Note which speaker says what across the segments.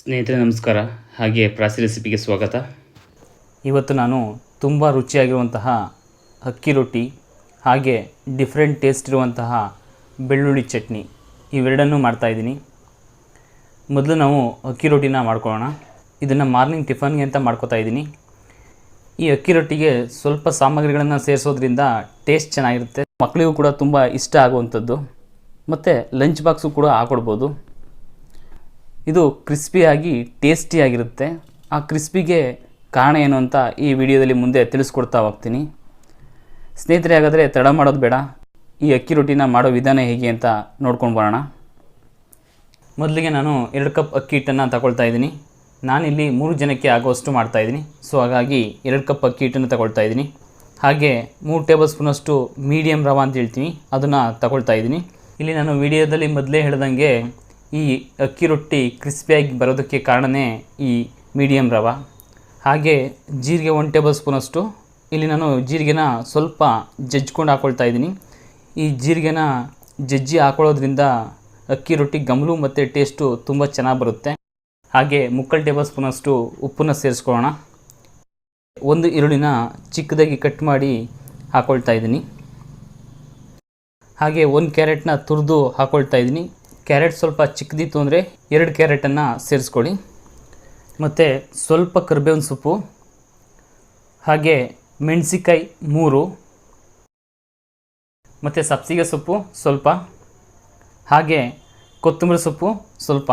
Speaker 1: ಸ್ನೇಹಿತರೆ, ನಮಸ್ಕಾರ. ಹಾಗೆ ಪ್ರಾಸಿ ರೆಸಿಪಿಗೆ ಸ್ವಾಗತ. ಇವತ್ತು ನಾನು ತುಂಬ ರುಚಿಯಾಗಿರುವಂತಹ ಅಕ್ಕಿ ರೊಟ್ಟಿ, ಹಾಗೆ ಡಿಫ್ರೆಂಟ್ ಟೇಸ್ಟ್ ಇರುವಂತಹ ಬೆಳ್ಳುಳ್ಳಿ ಚಟ್ನಿ ಇವೆರಡನ್ನೂ ಮಾಡ್ತಾಯಿದ್ದೀನಿ ಮೊದಲು ನಾವು ಅಕ್ಕಿ ರೊಟ್ಟಿನ ಮಾಡ್ಕೊಳ್ಳೋಣ. ಇದನ್ನು ಮಾರ್ನಿಂಗ್ ಟಿಫನ್ಗೆ ಅಂತ ಮಾಡ್ಕೋತಾ ಇದ್ದೀನಿ. ಈ ಅಕ್ಕಿ ರೊಟ್ಟಿಗೆ ಸ್ವಲ್ಪ ಸಾಮಗ್ರಿಗಳನ್ನು ಸೇರಿಸೋದ್ರಿಂದ ಟೇಸ್ಟ್ ಚೆನ್ನಾಗಿರುತ್ತೆ. ಮಕ್ಕಳಿಗೂ ಕೂಡ ತುಂಬ ಇಷ್ಟ ಆಗುವಂಥದ್ದು. ಮತ್ತು ಲಂಚ್ ಬಾಕ್ಸು ಕೂಡ ಹಾಕೊಡ್ಬೋದು. ಇದು ಕ್ರಿಸ್ಪಿಯಾಗಿ ಟೇಸ್ಟಿಯಾಗಿರುತ್ತೆ ಆ ಕ್ರಿಸ್ಪಿಗೆ ಕಾರಣ ಏನು ಅಂತ ಈ ವಿಡಿಯೋದಲ್ಲಿ ಮುಂದೆ ತಿಳಿಸ್ಕೊಡ್ತಾ ಹೋಗ್ತೀನಿ. ಸ್ನೇಹಿತರೆ, ಹಾಗಾದರೆ ತಡ ಮಾಡೋದು ಬೇಡ. ಈ ಅಕ್ಕಿ ರೊಟ್ಟಿನ ಮಾಡೋ ವಿಧಾನ ಹೇಗೆ ಅಂತ ನೋಡ್ಕೊಂಡು ಬರೋಣ. ಮೊದಲಿಗೆ ನಾನು ಎರಡು ಕಪ್ ಅಕ್ಕಿ ಹಿಟ್ಟನ್ನು ತಗೊಳ್ತಾ ಇದ್ದೀನಿ. ನಾನಿಲ್ಲಿ ಮೂರು ಜನಕ್ಕೆ ಆಗುವಷ್ಟು ಮಾಡ್ತಾಯಿದ್ದೀನಿ ಸೊ ಹಾಗಾಗಿ ಎರಡು ಕಪ್ ಅಕ್ಕಿ ಹಿಟ್ಟನ್ನು ತಗೊಳ್ತಾ ಇದ್ದೀನಿ. ಹಾಗೆ ಮೂರು ಟೇಬಲ್ ಸ್ಪೂನಷ್ಟು ಮೀಡಿಯಮ್ ರವೆ ಅಂತ ಹೇಳ್ತೀನಿ. ಅದನ್ನು ತಗೊಳ್ತಾ ಇದ್ದೀನಿ. ಇಲ್ಲಿ ನಾನು ವಿಡಿಯೋದಲ್ಲಿ ಮೊದಲೇ ಹೇಳ್ದಂಗೆ ಈ ಅಕ್ಕಿ ರೊಟ್ಟಿ ಕ್ರಿಸ್ಪಿಯಾಗಿ ಬರೋದಕ್ಕೆ ಕಾರಣವೇ ಈ ಮೀಡಿಯಮ್ ರವ. ಹಾಗೆ ಜೀರಿಗೆ ಒನ್ ಟೇಬಲ್ ಸ್ಪೂನಷ್ಟು ಇಲ್ಲಿ ನಾನು ಜೀರಿಗೆನ ಸ್ವಲ್ಪ ಜಜ್ಕೊಂಡು ಹಾಕ್ಕೊಳ್ತಾ ಇದ್ದೀನಿ. ಈ ಜೀರಿಗೆನ ಜಜ್ಜಿ ಹಾಕೊಳ್ಳೋದ್ರಿಂದ ಅಕ್ಕಿ ರೊಟ್ಟಿ ಗಮಲು ಮತ್ತು ಟೇಸ್ಟು ತುಂಬ ಚೆನ್ನಾಗಿ ಬರುತ್ತೆ. ಹಾಗೆ ಮುಕ್ಕಲ್ ಟೇಬಲ್ ಸ್ಪೂನಷ್ಟು ಉಪ್ಪನ್ನು ಸೇರಿಸ್ಕೊಳ್ಳೋಣ. ಒಂದು ಈರುಳ್ಳಿನ ಚಿಕ್ಕದಾಗಿ ಕಟ್ ಮಾಡಿ ಹಾಕ್ಕೊಳ್ತಾ ಇದ್ದೀನಿ. ಹಾಗೆ ಒಂದು ಕ್ಯಾರೆಟ್ನ ತುರಿದು ಹಾಕ್ಕೊಳ್ತಾ ಇದ್ದೀನಿ. ಕ್ಯಾರೆಟ್ ಸ್ವಲ್ಪ ಚಿಕ್ಕದಿತ್ತು ಅಂದರೆ ಎರಡು ಕ್ಯಾರೆಟನ್ನು ಸೇರಿಸ್ಕೊಳ್ಳಿ. ಮತ್ತು ಸ್ವಲ್ಪ ಕರ್ಬೇವಿನ ಸೊಪ್ಪು, ಹಾಗೆ ಮೆಣಸಿಕಾಯಿ ಮೂರು, ಮತ್ತು ಸಬ್ಸಿಗೆ ಸೊಪ್ಪು ಸ್ವಲ್ಪ, ಹಾಗೆ ಕೊತ್ತಂಬರಿ ಸೊಪ್ಪು ಸ್ವಲ್ಪ.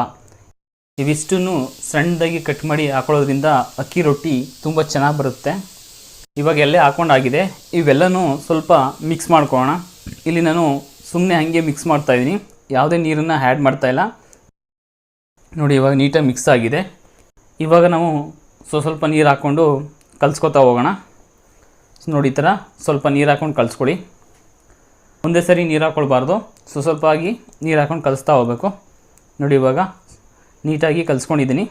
Speaker 1: ಇವಿಷ್ಟನ್ನು ಸಣ್ಣದಾಗಿ ಕಟ್ ಮಾಡಿ ಹಾಕೊಳ್ಳೋದ್ರಿಂದ ಅಕ್ಕಿ ರೊಟ್ಟಿ ತುಂಬ ಚೆನ್ನಾಗಿ ಬರುತ್ತೆ. ಇವಾಗ ಎಲ್ಲೇ ಹಾಕೊಂಡಾಗಿದೆ. ಇವೆಲ್ಲನೂ ಸ್ವಲ್ಪ ಮಿಕ್ಸ್ ಮಾಡ್ಕೊಳ್ಳೋಣ. ಇಲ್ಲಿ ನಾನು ಸುಮ್ಮನೆ ಹಾಗೆ ಮಿಕ್ಸ್ ಮಾಡ್ತಾಯಿದ್ದೀನಿ ಯಾವುದೇ ನೀರನ್ನು ಆ್ಯಡ್ ಮಾಡ್ತಾಯಿಲ್ಲ ನೋಡಿ, ಇವಾಗ ನೀಟಾಗಿ ಮಿಕ್ಸ್ ಆಗಿದೆ. ಇವಾಗ ನಾವು ಸ್ವಸ್ವಲ್ಪ ನೀರು ಹಾಕ್ಕೊಂಡು ಕಲಿಸ್ಕೊತಾ ಹೋಗೋಣ. ಸೊ ನೋಡಿ, ಈ ಥರ ಸ್ವಲ್ಪ ನೀರು ಹಾಕ್ಕೊಂಡು ಕಲಿಸ್ಕೊಳ್ಳಿ. ಒಂದೇ ಸರಿ ನೀರು ಹಾಕ್ಕೊಳ್ಬಾರ್ದು. ಸ್ವ ಸ್ವಲ್ಪ ಆಗಿ ನೀರು ಹಾಕ್ಕೊಂಡು ಕಲಿಸ್ತಾ ಹೋಗಬೇಕು. ನೋಡಿ, ಇವಾಗ ನೀಟಾಗಿ ಕಲಿಸ್ಕೊಂಡಿದ್ದೀನಿ.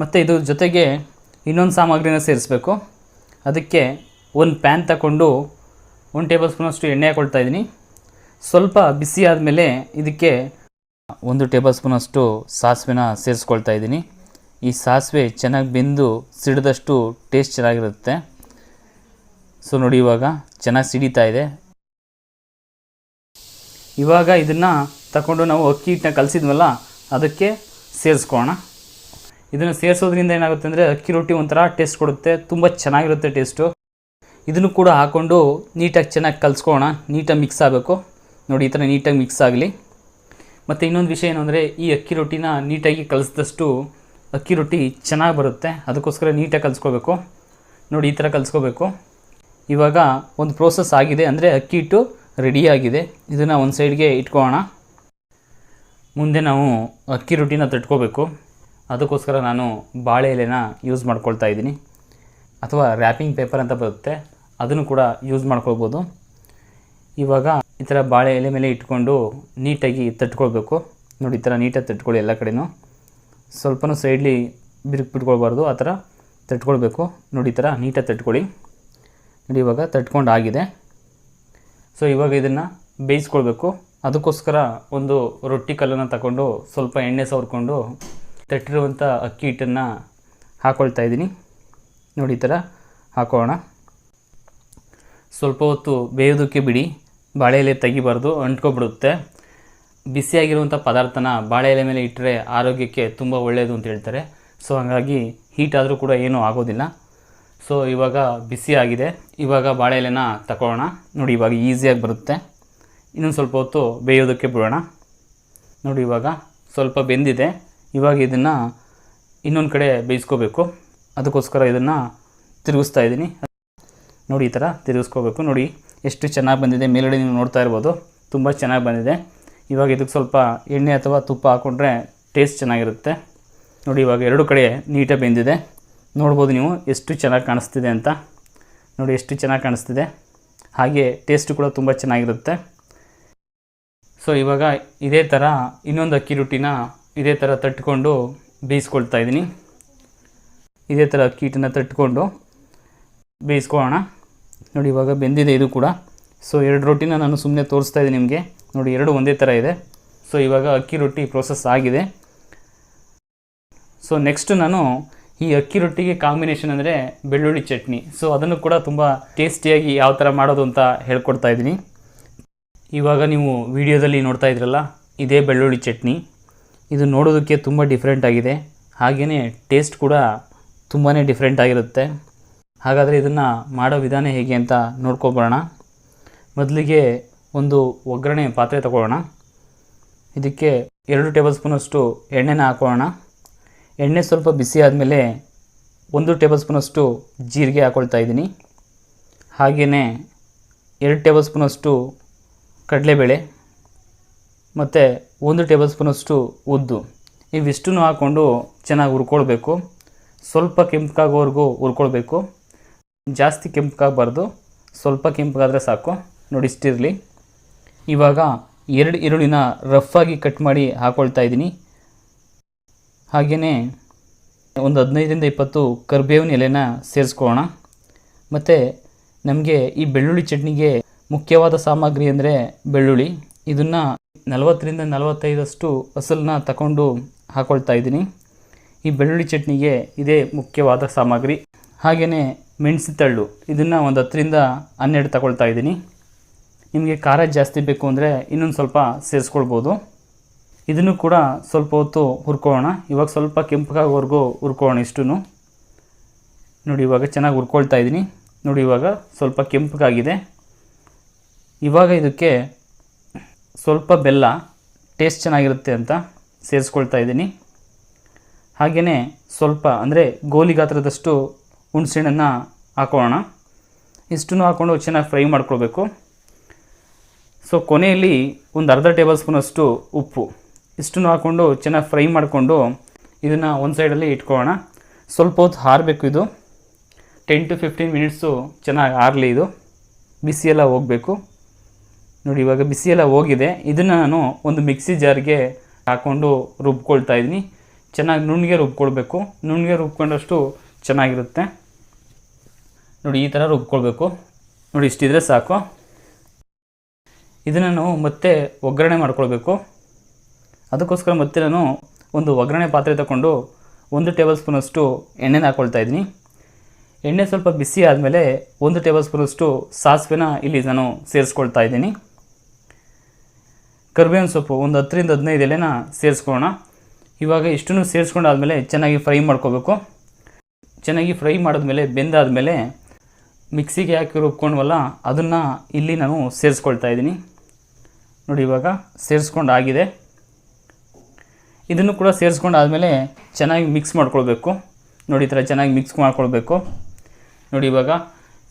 Speaker 1: ಮತ್ತು ಇದು ಜೊತೆಗೆ ಇನ್ನೊಂದು ಸಾಮಗ್ರಿನ ಸೇರಿಸ್ಬೇಕು. ಅದಕ್ಕೆ ಒಂದು ಪ್ಯಾನ್ ತಗೊಂಡು ಒಂದು ಟೇಬಲ್ ಸ್ಪೂನಷ್ಟು ಎಣ್ಣೆ ಹಾಕ್ಕೊಳ್ತಾ ಇದ್ದೀನಿ. ಸ್ವಲ್ಪ ಬಿಸಿ ಆದಮೇಲೆ ಇದಕ್ಕೆ ಒಂದು ಟೇಬಲ್ ಸ್ಪೂನಷ್ಟು ಸಾಸಿವೆನ ಸೇರಿಸ್ಕೊಳ್ತಾ ಇದ್ದೀನಿ. ಈ ಸಾಸಿವೆ ಚೆನ್ನಾಗಿ ಬೆಂದು ಸಿಡಿದಷ್ಟು ಟೇಸ್ಟ್ ಚೆನ್ನಾಗಿರುತ್ತೆ. ಸೊ ನೋಡಿ ಇವಾಗ ಚೆನ್ನಾಗಿ ಸಿಡಿತಾ ಇದೆ. ಇವಾಗ ಇದನ್ನು ತಗೊಂಡು ನಾವು ಅಕ್ಕಿ ಹಿಟ್ಟನ್ನ ಕಲಸಿದ್ವಲ್ಲ, ಅದಕ್ಕೆ ಸೇರಿಸ್ಕೊಳ್ಳೋಣ ಇದನ್ನು ಸೇರಿಸೋದ್ರಿಂದ ಏನಾಗುತ್ತೆ ಅಂದರೆ ಅಕ್ಕಿ ರೊಟ್ಟಿ ಒಂಥರ ಟೇಸ್ಟ್ ಕೊಡುತ್ತೆ, ತುಂಬ ಚೆನ್ನಾಗಿರುತ್ತೆ ಟೇಸ್ಟು. ಇದನ್ನು ಕೂಡ ಹಾಕ್ಕೊಂಡು ನೀಟಾಗಿ ಚೆನ್ನಾಗಿ ಕಲಿಸ್ಕೊಳ್ಳೋಣ ನೀಟಾಗಿ ಮಿಕ್ಸ್ ಆಗಬೇಕು. ನೋಡಿ, ಈ ಥರ ನೀಟಾಗಿ ಮಿಕ್ಸ್ ಆಗಲಿ. ಮತ್ತು ಇನ್ನೊಂದು ವಿಷಯ ಏನು ಅಂದರೆ, ಈ ಅಕ್ಕಿ ರೊಟ್ಟಿನ ನೀಟಾಗಿ ಕಲಿಸಿದಷ್ಟು ಅಕ್ಕಿ ರೊಟ್ಟಿ ಚೆನ್ನಾಗಿ ಬರುತ್ತೆ. ಅದಕ್ಕೋಸ್ಕರ ನೀಟಾಗಿ ಕಲಿಸ್ಕೋಬೇಕು. ನೋಡಿ, ಈ ಥರ ಕಲಿಸ್ಕೋಬೇಕು. ಇವಾಗ ಒಂದು ಪ್ರೋಸೆಸ್ ಆಗಿದೆ ಅಂದರೆ ಅಕ್ಕಿ ಹಿಟ್ಟು ರೆಡಿಯಾಗಿದೆ ಇದನ್ನು ಒಂದು ಸೈಡ್ಗೆ ಇಟ್ಕೋಣ ಮುಂದೆ ನಾವು ಅಕ್ಕಿ ರೊಟ್ಟಿನ ತಟ್ಕೋಬೇಕು. ಅದಕ್ಕೋಸ್ಕರ ನಾನು ಬಾಳೆ ಎಲೆನ ಯೂಸ್ ಮಾಡ್ಕೊಳ್ತಾ ಇದ್ದೀನಿ. ಅಥವಾ ರ್ಯಾಪಿಂಗ್ ಪೇಪರ್ ಅಂತ ಬರುತ್ತೆ. ಅದನ್ನು ಕೂಡ ಯೂಸ್ ಮಾಡ್ಕೊಳ್ಬೋದು. ಇವಾಗ ಈ ಥರ ಬಾಳೆ ಎಲೆ ಮೇಲೆ ಇಟ್ಕೊಂಡು ನೀಟಾಗಿ ತಟ್ಕೊಳ್ಬೇಕು. ನೋಡಿ, ಈ ಥರ ನೀಟಾಗಿ ತಟ್ಕೊಳ್ಳಿ ಎಲ್ಲ ಕಡೆನೂ. ಸ್ವಲ್ಪನೂ ಸೈಡ್ಲಿ ಬಿರುಕು ಬಿಟ್ಕೊಳ್ಬಾರ್ದು, ಆ ಥರ ತಟ್ಕೊಳ್ಬೇಕು. ನೋಡಿ, ಈ ಥರ ನೀಟಾಗಿ ತಟ್ಕೊಳ್ಳಿ. ನೋಡಿ, ಇವಾಗ ತಟ್ಕೊಂಡು ಆಗಿದೆ ಸೊ ಇವಾಗ ಇದನ್ನು ಬೇಯಿಸ್ಕೊಳ್ಬೇಕು. ಅದಕ್ಕೋಸ್ಕರ ಒಂದು ರೊಟ್ಟಿ ಕಲ್ಲನ್ನು ತಗೊಂಡು ಸ್ವಲ್ಪ ಎಣ್ಣೆ ಸವರ್ಕೊಂಡು ತಟ್ಟಿರುವಂಥ ಅಕ್ಕಿ ಹಿಟ್ಟನ್ನು ಹಾಕ್ಕೊಳ್ತಾ ಇದ್ದೀನಿ. ನೋಡಿ, ಈ ಥರ ಹಾಕೋಣ. ಸ್ವಲ್ಪ ಹೊತ್ತು ಬೇಯೋದಕ್ಕೆ ಬಿಡಿ. ಬಾಳೆ ಎಲೆ ತೆಗಿಬಾರ್ದು, ಅಂಟ್ಕೊಬಿಡುತ್ತೆ. ಬಿಸಿಯಾಗಿರುವಂಥ ಪದಾರ್ಥನ ಬಾಳೆ ಎಲೆ ಮೇಲೆ ಇಟ್ಟರೆ ಆರೋಗ್ಯಕ್ಕೆ ತುಂಬ ಒಳ್ಳೆಯದು ಅಂತ ಹೇಳ್ತಾರೆ. ಸೊ ಹಾಗಾಗಿ ಹೀಟ್ ಆದರೂ ಕೂಡ ಏನೂ ಆಗೋದಿಲ್ಲ. ಸೊ ಇವಾಗ ಬಿಸಿ ಆಗಿದೆ. ಇವಾಗ ಬಾಳೆ ಎಲೆನ ತಗೊಳ್ಳೋಣ ನೋಡಿ, ಇವಾಗ ಈಸಿಯಾಗಿ ಬರುತ್ತೆ. ಇನ್ನೊಂದು ಸ್ವಲ್ಪ ಹೊತ್ತು ಬೇಯೋದಕ್ಕೆ ಬಿಡೋಣ. ನೋಡಿ, ಇವಾಗ ಸ್ವಲ್ಪ ಬೆಂದಿದೆ. ಇವಾಗ ಇದನ್ನು ಇನ್ನೊಂದು ಕಡೆ ಬೇಯಿಸ್ಕೋಬೇಕು. ಅದಕ್ಕೋಸ್ಕರ ಇದನ್ನು ತಿರುಗಿಸ್ತಾ ಇದ್ದೀನಿ. ನೋಡಿ, ಈ ಥರ ತಿರುಗಿಸ್ಕೋಬೇಕು. ನೋಡಿ ಎಷ್ಟು ಚೆನ್ನಾಗಿ ಬಂದಿದೆ. ಮೇಲ್ಗಡೆ ನೀವು ನೋಡ್ತಾ ಇರ್ಬೋದು. ತುಂಬ ಚೆನ್ನಾಗಿ ಬಂದಿದೆ. ಇವಾಗ ಇದಕ್ಕೆ ಸ್ವಲ್ಪ ಎಣ್ಣೆ ಅಥವಾ ತುಪ್ಪ ಹಾಕ್ಕೊಂಡ್ರೆ ಟೇಸ್ಟ್ ಚೆನ್ನಾಗಿರುತ್ತೆ. ನೋಡಿ, ಇವಾಗ ಎರಡು ಕಡೆ ನೀಟಾಗಿ ಬೆಂದಿದೆ. ನೋಡ್ಬೋದು ನೀವು ಎಷ್ಟು ಚೆನ್ನಾಗಿ ಕಾಣಿಸ್ತಿದೆ ಅಂತ. ನೋಡಿ, ಎಷ್ಟು ಚೆನ್ನಾಗಿ ಕಾಣಿಸ್ತಿದೆ. ಹಾಗೆ ಟೇಸ್ಟು ಕೂಡ ತುಂಬ ಚೆನ್ನಾಗಿರುತ್ತೆ. ಸೊ, ಇವಾಗ ಇದೇ ಥರ ಇನ್ನೊಂದು ಅಕ್ಕಿ ರೊಟ್ಟಿನ ಇದೇ ಥರ ತಟ್ಕೊಂಡು ಬೇಯಿಸ್ಕೊಳ್ತಾ ಇದ್ದೀನಿ. ಇದೇ ಥರ ಅಕ್ಕಿ ಹಿಟ್ಟನ್ನು ತಟ್ಕೊಂಡು ಬೇಯಿಸ್ಕೊಳ್ಳೋಣ. ನೋಡಿ, ಇವಾಗ ಬೆಂದಿದೆ ಇದು ಕೂಡ. ಸೊ ಎರಡು ರೊಟ್ಟಿನ ನಾನು ಸುಮ್ಮನೆ ತೋರಿಸ್ತಾ ಇದ್ದೀನಿ ನಿಮಗೆ. ನೋಡಿ, ಎರಡು ಒಂದೇ ಥರ ಇದೆ. ಸೊ ಇವಾಗ ಅಕ್ಕಿ ರೊಟ್ಟಿ ಪ್ರೋಸೆಸ್ ಆಗಿದೆ. ಸೊ ನೆಕ್ಸ್ಟ್ ನಾನು ಈ ಅಕ್ಕಿ ರೊಟ್ಟಿಗೆ ಕಾಂಬಿನೇಷನ್ ಅಂದರೆ ಬೆಳ್ಳುಳ್ಳಿ ಚಟ್ನಿ. ಸೊ ಅದನ್ನು ಕೂಡ ತುಂಬ ಟೇಸ್ಟಿಯಾಗಿ ಯಾವ ಥರ ಮಾಡೋದು ಅಂತ ಹೇಳ್ಕೊಡ್ತಾ ಇದ್ದೀನಿ. ಇವಾಗ ನೀವು ವಿಡಿಯೋದಲ್ಲಿ ನೋಡ್ತಾ ಇದ್ರಲ್ಲ, ಇದೇ ಬೆಳ್ಳುಳ್ಳಿ ಚಟ್ನಿ. ಇದು ನೋಡೋದಕ್ಕೆ ತುಂಬ ಡಿಫ್ರೆಂಟ್ ಆಗಿದೆ. ಹಾಗೆಯೇ ಟೇಸ್ಟ್ ಕೂಡ ತುಂಬಾ ಡಿಫ್ರೆಂಟ್ ಆಗಿರುತ್ತೆ. ಹಾಗಾದರೆ ಇದನ್ನು ಮಾಡೋ ವಿಧಾನ ಹೇಗೆ ಅಂತ ನೋಡ್ಕೊಬರೋಣ. ಮೊದಲಿಗೆ ಒಂದು ಒಗ್ಗರಣೆ ಪಾತ್ರೆ ತಗೊಳ್ಳೋಣ. ಇದಕ್ಕೆ ಎರಡು ಟೇಬಲ್ ಸ್ಪೂನಷ್ಟು ಎಣ್ಣೆನ ಹಾಕೊಳ್ಳೋಣ. ಎಣ್ಣೆ ಸ್ವಲ್ಪ ಬಿಸಿ ಆದಮೇಲೆ ಒಂದು ಟೇಬಲ್ ಸ್ಪೂನಷ್ಟು ಜೀರಿಗೆ ಹಾಕ್ಕೊಳ್ತಾ ಇದ್ದೀನಿ. ಹಾಗೆಯೇ ಎರಡು ಟೇಬಲ್ ಸ್ಪೂನಷ್ಟು ಕಡಲೆಬೇಳೆ ಮತ್ತು ಒಂದು ಟೇಬಲ್ ಸ್ಪೂನಷ್ಟು ಉದ್ದು. ಇವಿಷ್ಟನ್ನು ಹಾಕ್ಕೊಂಡು ಚೆನ್ನಾಗಿ ಹುರ್ಕೊಳ್ಬೇಕು. ಸ್ವಲ್ಪ ಕೆಂಪಗಾಗೋವರೆಗೂ ಹುರ್ಕೊಳ್ಬೇಕು. ಜಾಸ್ತಿ ಕೆಂಪಗಾಗಬಾರ್ದು. ಸ್ವಲ್ಪ ಕೆಂಪಗಾದರೆ ಸಾಕು. ನೋಡಿ, ಇಷ್ಟಿರಲಿ. ಇವಾಗ ಎರಡು ಈರುಳ್ಳಿನ ರಫಾಗಿ ಕಟ್ ಮಾಡಿ ಹಾಕ್ಕೊಳ್ತಾ ಇದ್ದೀನಿ. ಹಾಗೆಯೇ ಒಂದು ಹದಿನೈದರಿಂದ ಇಪ್ಪತ್ತು ಕರಿಬೇವಿನ ಎಲೆನ ಸೇರಿಸ್ಕೊಳ್ಳೋಣ. ಮತ್ತು ನಮಗೆ ಈ ಬೆಳ್ಳುಳ್ಳಿ ಚಟ್ನಿಗೆ ಮುಖ್ಯವಾದ ಸಾಮಗ್ರಿ ಅಂದರೆ ಬೆಳ್ಳುಳ್ಳಿ. ಇದನ್ನು ನಲವತ್ತರಿಂದ ನಲವತ್ತೈದಷ್ಟು ಹಸಲನ್ನ ತಗೊಂಡು ಹಾಕ್ಕೊಳ್ತಾ ಇದ್ದೀನಿ. ಈ ಬೆಳ್ಳುಳ್ಳಿ ಚಟ್ನಿಗೆ ಇದೇ ಮುಖ್ಯವಾದ ಸಾಮಗ್ರಿ. ಹಾಗೆಯೇ ಮೆಣಸಿತಳ್ಳು ಇದನ್ನು ಒಂದು ಹತ್ತರಿಂದ ಹನ್ನೆರಡು ತಗೊಳ್ತಾ ಇದ್ದೀನಿ. ನಿಮಗೆ ಖಾರ ಜಾಸ್ತಿ ಬೇಕು ಅಂದರೆ ಇನ್ನೊಂದು ಸ್ವಲ್ಪ ಸೇರಿಸ್ಕೊಳ್ಬೋದು. ಇದನ್ನು ಕೂಡ ಸ್ವಲ್ಪ ಹೊತ್ತು ಹುರ್ಕೊಳ್ಳೋಣ. ಇವಾಗ ಸ್ವಲ್ಪ ಕೆಂಪಗಾಗೋವರೆಗೂ ಹುರ್ಕೊಳ್ಳೋಣ ಇಷ್ಟು ನೋಡಿ, ಇವಾಗ ಚೆನ್ನಾಗಿ ಹುರ್ಕೊಳ್ತಾ ಇದ್ದೀನಿ. ನೋಡಿ, ಇವಾಗ ಸ್ವಲ್ಪ ಕೆಂಪಗಾಗಿದೆ. ಇವಾಗ ಇದಕ್ಕೆ ಸ್ವಲ್ಪ ಬೆಲ್ಲ ಟೇಸ್ಟ್ ಚೆನ್ನಾಗಿರುತ್ತೆ ಅಂತ ಸೇರಿಸ್ಕೊಳ್ತಾ ಇದ್ದೀನಿ. ಹಾಗೆಯೇ ಸ್ವಲ್ಪ ಅಂದರೆ ಗೋಲಿ ಗಾತ್ರದಷ್ಟು ಹುಣಸೆಹಣ್ಣನ್ನು ಹಾಕೋಣ ಇಷ್ಟನ್ನು ಹಾಕ್ಕೊಂಡು ಚೆನ್ನಾಗಿ ಫ್ರೈ ಮಾಡ್ಕೊಳ್ಬೇಕು. ಸೊ ಕೊನೆಯಲ್ಲಿ ಒಂದು ಅರ್ಧ ಟೇಬಲ್ ಸ್ಪೂನಷ್ಟು ಉಪ್ಪು. ಇಷ್ಟನ್ನು ಹಾಕ್ಕೊಂಡು ಚೆನ್ನಾಗಿ ಫ್ರೈ ಮಾಡಿಕೊಂಡು ಇದನ್ನು ಒಂದು ಸೈಡಲ್ಲಿ ಇಟ್ಕೊಳ್ಳೋಣ. ಸ್ವಲ್ಪ ಹೊತ್ತು ಹಾರಬೇಕು ಇದು. ಟೆನ್ ಟು ಫಿಫ್ಟೀನ್ ಮಿನಿಟ್ಸು ಚೆನ್ನಾಗಿ ಆರಲಿ ಇದು. ಬಿಸಿ ಎಲ್ಲ ಹೋಗಬೇಕು. ನೋಡಿ, ಇವಾಗ ಬಿಸಿ ಎಲ್ಲ ಹೋಗಿದೆ. ಇದನ್ನು ನಾನು ಒಂದು ಮಿಕ್ಸಿ ಜಾರ್ಗೆ ಹಾಕ್ಕೊಂಡು ರುಬ್ಕೊಳ್ತಾ ಇದ್ದೀನಿ. ಚೆನ್ನಾಗಿ ನುಣ್ಣಗೆ ರುಬ್ಕೊಳ್ಬೇಕು. ನುಣ್ಣಗೆ ರುಬ್ಕೊಂಡಷ್ಟು ಚೆನ್ನಾಗಿರುತ್ತೆ. ನೋಡಿ, ಈ ಥರ ರುಬ್ಕೊಳ್ಬೇಕು. ನೋಡಿ, ಇಷ್ಟಿದ್ರೆ ಸಾಕು. ಇದನ್ನು ನಾವು ಮತ್ತೆ ಒಗ್ಗರಣೆ ಮಾಡ್ಕೊಳ್ಬೇಕು. ಅದಕ್ಕೋಸ್ಕರ ಮತ್ತೆ ನಾನು ಒಂದು ಒಗ್ಗರಣೆ ಪಾತ್ರೆ ತಗೊಂಡು ಒಂದು ಟೇಬಲ್ ಸ್ಪೂನಷ್ಟು ಎಣ್ಣೆನ ಹಾಕ್ಕೊಳ್ತಾ ಇದ್ದೀನಿ. ಎಣ್ಣೆ ಸ್ವಲ್ಪ ಬಿಸಿ ಆದಮೇಲೆ ಒಂದು ಟೇಬಲ್ ಸ್ಪೂನಷ್ಟು ಸಾಸಿವೆನ ಇಲ್ಲಿ ನಾನು ಸೇರಿಸ್ಕೊಳ್ತಾ ಇದ್ದೀನಿ. ಕರ್ಬೇವಿನ ಸೊಪ್ಪು ಒಂದು ಹತ್ತರಿಂದ ಹದಿನೈದು ಎಲೆನ ಸೇರಿಸ್ಕೊಳ್ಳೋಣ. ಇವಾಗ ಇಷ್ಟನ್ನು ಸೇರಿಸ್ಕೊಂಡಾದ್ಮೇಲೆ ಚೆನ್ನಾಗಿ ಫ್ರೈ ಮಾಡ್ಕೋಬೇಕು. ಚೆನ್ನಾಗಿ ಫ್ರೈ ಮಾಡಿದ್ಮೇಲೆ, ಬೆಂದಾದಮೇಲೆ ಮಿಕ್ಸಿಗೆ ಹಾಕಿ ರುಬ್ಕೊಂಡ್ವಲ್ಲ, ಅದನ್ನು ಇಲ್ಲಿ ನಾನು ಸೇರಿಸ್ಕೊಳ್ತಾ ಇದ್ದೀನಿ. ನೋಡಿ ಇವಾಗ ಸೇರಿಸ್ಕೊಂಡು ಆಗಿದೆ ಇದನ್ನು ಕೂಡ ಸೇರಿಸ್ಕೊಂಡು ಆದಮೇಲೆ ಚೆನ್ನಾಗಿ ಮಿಕ್ಸ್ ಮಾಡ್ಕೊಳ್ಬೇಕು. ನೋಡಿ ಈ ಥರ ಚೆನ್ನಾಗಿ ಮಿಕ್ಸ್ ಮಾಡ್ಕೊಳ್ಬೇಕು. ನೋಡಿ ಇವಾಗ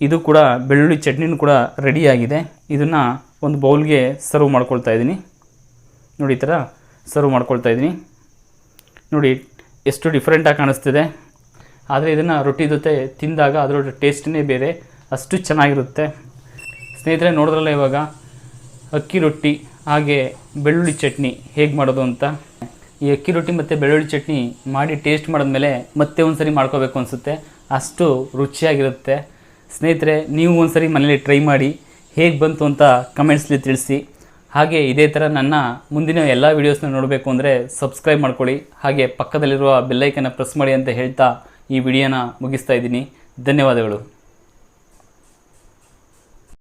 Speaker 1: ಇದು ಕೂಡ ಬೆಳ್ಳುಳ್ಳಿ ಚಟ್ನಿನೂ ಕೂಡ ರೆಡಿಯಾಗಿದೆ. ಇದನ್ನು ಒಂದು ಬೌಲ್ಗೆ ಸರ್ವ್ ಮಾಡ್ಕೊಳ್ತಾ ಇದ್ದೀನಿ. ನೋಡಿ ಈ ಥರ ಸರ್ವ್ ಮಾಡ್ಕೊಳ್ತಾ ಇದ್ದೀನಿ. ನೋಡಿ, ಎಷ್ಟು ಡಿಫ್ರೆಂಟಾಗಿ ಕಾಣಿಸ್ತಿದೆ. ಆದರೆ ಇದನ್ನು ರೊಟ್ಟಿ ಜೊತೆ ತಿಂದಾಗ ಅದರ ಟೇಸ್ಟೇ ಬೇರೆ, ಅಷ್ಟು ಚೆನ್ನಾಗಿರುತ್ತೆ. ಸ್ನೇಹಿತರೆ, ನೋಡಿದ್ರಲ್ಲ ಇವಾಗ? ಅಕ್ಕಿ ರೊಟ್ಟಿ, ಹಾಗೆ ಬೆಳ್ಳುಳ್ಳಿ ಚಟ್ನಿ ಹೇಗೆ ಮಾಡೋದು ಅಂತ. ಈ ಅಕ್ಕಿ ರೊಟ್ಟಿ ಮತ್ತು ಬೆಳ್ಳುಳ್ಳಿ ಚಟ್ನಿ ಮಾಡಿ ಟೇಸ್ಟ್ ಮಾಡಿದ್ಮೇಲೆ ಮತ್ತೆ ಒಂದು ಸರಿ ಮಾಡ್ಕೋಬೇಕು ಅನಿಸುತ್ತೆ. ಅಷ್ಟು ರುಚಿಯಾಗಿರುತ್ತೆ. ಸ್ನೇಹಿತರೆ, ನೀವು ಒಂದು ಸರಿ ಮನೇಲಿ ಟ್ರೈ ಮಾಡಿ, ಹೇಗೆ ಬಂತು ಅಂತ ಕಮೆಂಟ್ಸಲ್ಲಿ ತಿಳಿಸಿ. ಹಾಗೆ ಇದೇ ಥರ ನನ್ನ ಮುಂದಿನ ಎಲ್ಲ ವೀಡಿಯೋಸ್ನ ನೋಡಬೇಕು ಅಂದರೆ ಸಬ್ಸ್ಕ್ರೈಬ್ ಮಾಡ್ಕೊಳ್ಳಿ. ಹಾಗೆ ಪಕ್ಕದಲ್ಲಿರುವ ಬೆಲ್ಲೈಕನ್ನು ಪ್ರೆಸ್ ಮಾಡಿ ಅಂತ ಹೇಳ್ತಾ ಈ ವಿಡಿಯೋನ ಮುಗಿಸ್ತಾ ಇದ್ದೀನಿ. ಧನ್ಯವಾದಗಳು.